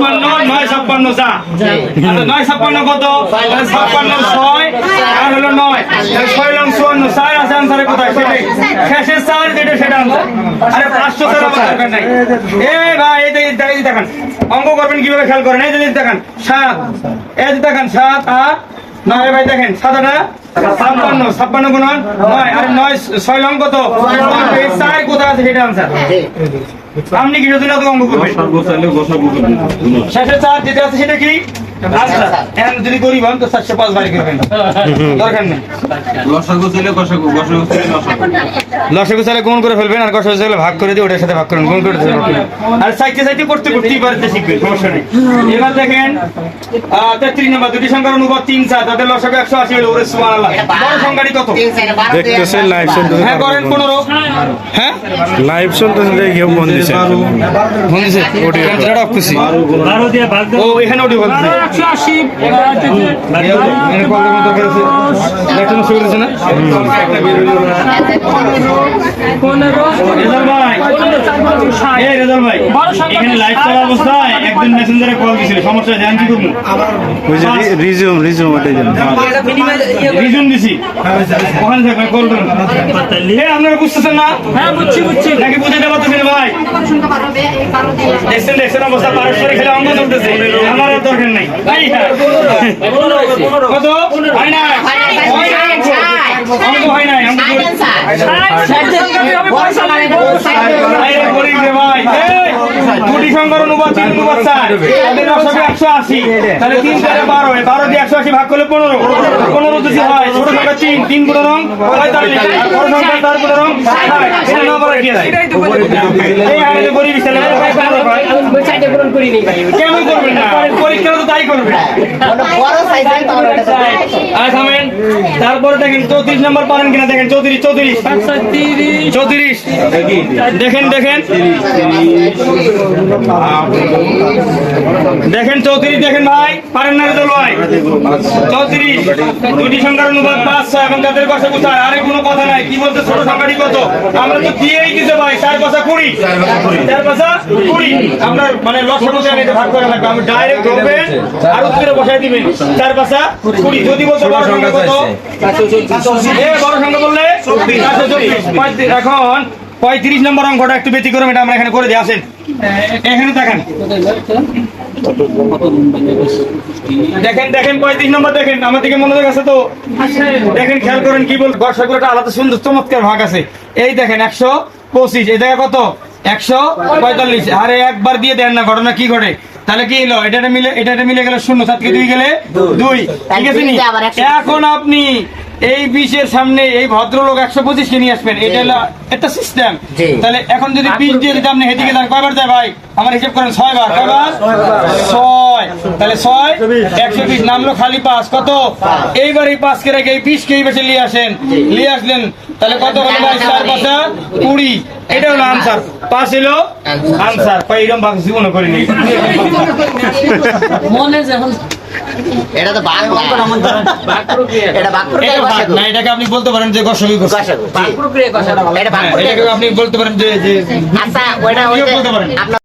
ছাপ্পান্ন, নয় ছাপ্পান্ন যা। নয় ছাপ্পান্ন কত? ছাপ্পান্ন ছয়, আর হলো নয়। ছয় লং চুয়ান্ন। চার আছে আনসারে কোথায়? সেটাই। শেষের চার যেটা, সেটা আনসার আরে পাঁচশো চার আমার দরকার নাই। এ ভাই, এই দেখান। অঙ্ক করবেন কীভাবে খেয়াল করেন? এই যে দেখান। সাত। এই যে দেখান, সাত আর নয় ভাই, দেখেন। সাত, আটা ছাপ্পান্ন। ছাপ্পান্ন গুণ নয়। আর নয়, ছয় লং কত? চার কোথায় আছে সেটা আনসার আপনি কি যদি অঙ্ক করবেন। শেষে চার যেটা আছে সেটা কি? এখন যদি গরিব হন তো চারশো পাঁচ বাড়ি করবেন দরকার নেই। লসাগু ছিল কষাগু কষাগু লসাগু। লসগু গুণ করে ফেলবেন আর কষা চালে ভাগ করে দিয়ে ওটার সাথে ভাগ করেন গুণ করে দেবেন। আর সাইতে সাইতে করতে করতেই পারতে শিখবেন সমস্যা নেই। এবার দেখেন তেত্রিশ নম্বর দুটি সংখ্যার অনুপাত তিন চার তাদের লসগু একশো আশি হলো ওরে সুমান আল্লাহ বড় সংখ্যাটি কত? দেখতেছে লাইভ চলতেছে হ্যাঁ করেন পনেরো। হ্যাঁ? লাইভ দিছে। দিছে? অফ করছি। ও এখানে ওটি বলছে একশো আশি পনেরো এখানে লাইভ চলা অবস্থায় একজন মেসেঞ্জারে কল দিছিল। সমস্যা জান কি করব রিজিউম ওটাই দিছি। ওখানে থাকবে কল করুন। এই আপনারা বুঝতেছেন না? হ্যাঁ বুঝছি বুঝছি। নাকি পারতেছেন ভাই? দেখছেন দেখছেন অবস্থা পারস্পরিক খেলে অঙ্গ চলতেছে। দরকার নাই হ্যাঁ। কত হয় না হয় নাই। তাহলে তিন বারো। বারো দিয়ে একশো আশি ভাগ করলে পনেরো। পনেরো যদি তিন, তিন গুণ রং পঁয়তাল্লিশ। বড় সংখ্যা চার গুণ রং ষাট। এটা না বলা কি আছে? এই আমাদের গরিব ছেলে, ভাই। কেন করবেন না? পরীক্ষা তো তাই করবেন। আর থামেন। তারপরে দেখেন চৌত্রিশ নম্বর পারেন কিনা দেখেন চৌত্রিশ চৌত্রিশ চৌত্রিশ দেখেন দেখেন দেখেন চৌত্রিশ, দেখেন ভাই, পারেন না রেজাল দুটি সংখ্যার ছয়, এখন তাদের কথা কোথায়? আরে কোনো কথা নাই, কি বলতে ছোট কত? আমরা তো দিয়েই ভাই, চার কুড়ি। চার কথা কুড়ি। আমরা মানে লক্ষ্য ভাগ আমি ডাইরেক্ট ধরবেন আর উত্তরে বসাই দিবেন। চার পাশা কুড়ি। যদি বলতে বড় সংখ্যা কত? বড় সংখ্যা বললে। পঁয়ত্রিশ। এখন পঁয়ত্রিশ নম্বর অঙ্কটা একটু ব্যতিক্রম এটা আমরা এখানে করে দিয়ে আসেন। এখানে দেখেন দেখেন দেখেন পঁয়ত্রিশ নম্বর দেখেন আমার দিকে মনোযোগ আছে তো। দেখেন খেয়াল করেন কি বল বর্ষাগুলোটা আলাদা সুন্দর চমৎকার ভাগ আছে। এই দেখেন একশো পঁচিশ এই জায়গা কত? একশো পঁয়তাল্লিশ। আরে একবার দিয়ে দেন না ঘটনা কি ঘটে? তাহলে কি হলো? এটা মিলে এটা মিলে গেলে শূন্য সাতকে দুই গেলে দুই। ঠিক আছে নি? এখন আপনি এই বিশের সামনে এই ভদ্রলোক একশো পঁচিশ কে নিয়ে আসবেন। এটা হলো একটা সিস্টেম তাহলে এখন যদি বিশ দিয়ে যদি আপনি হেদিকে যান কয়বার যায় ভাই? আমার হিসেব করেন ছয় বার কয়বার? ছয়। তাহলে ছয় একশো বিশ। নামলো খালি পাঁচ। কত? এইবার এই পাঁচ কে রেখে এই বিশ কে এই বেশি নিয়ে আসেন। নিয়ে আসলেন তাহলে কত হলো ভাই? চার পাঁচা কুড়ি। এটা হলো আনসার পাঁচ হলো আনসার কয় এরকম ভাগ জীবনে করিনি। মনে যখন এটা তো বাংলা এটা বাক্য না এটাকে আপনি বলতে পারেন যে গসবি এটা বাক্য এটাকে আপনি বলতে পারেন যে যে আচ্ছা ইয়ে বলতে পারেন। আপনার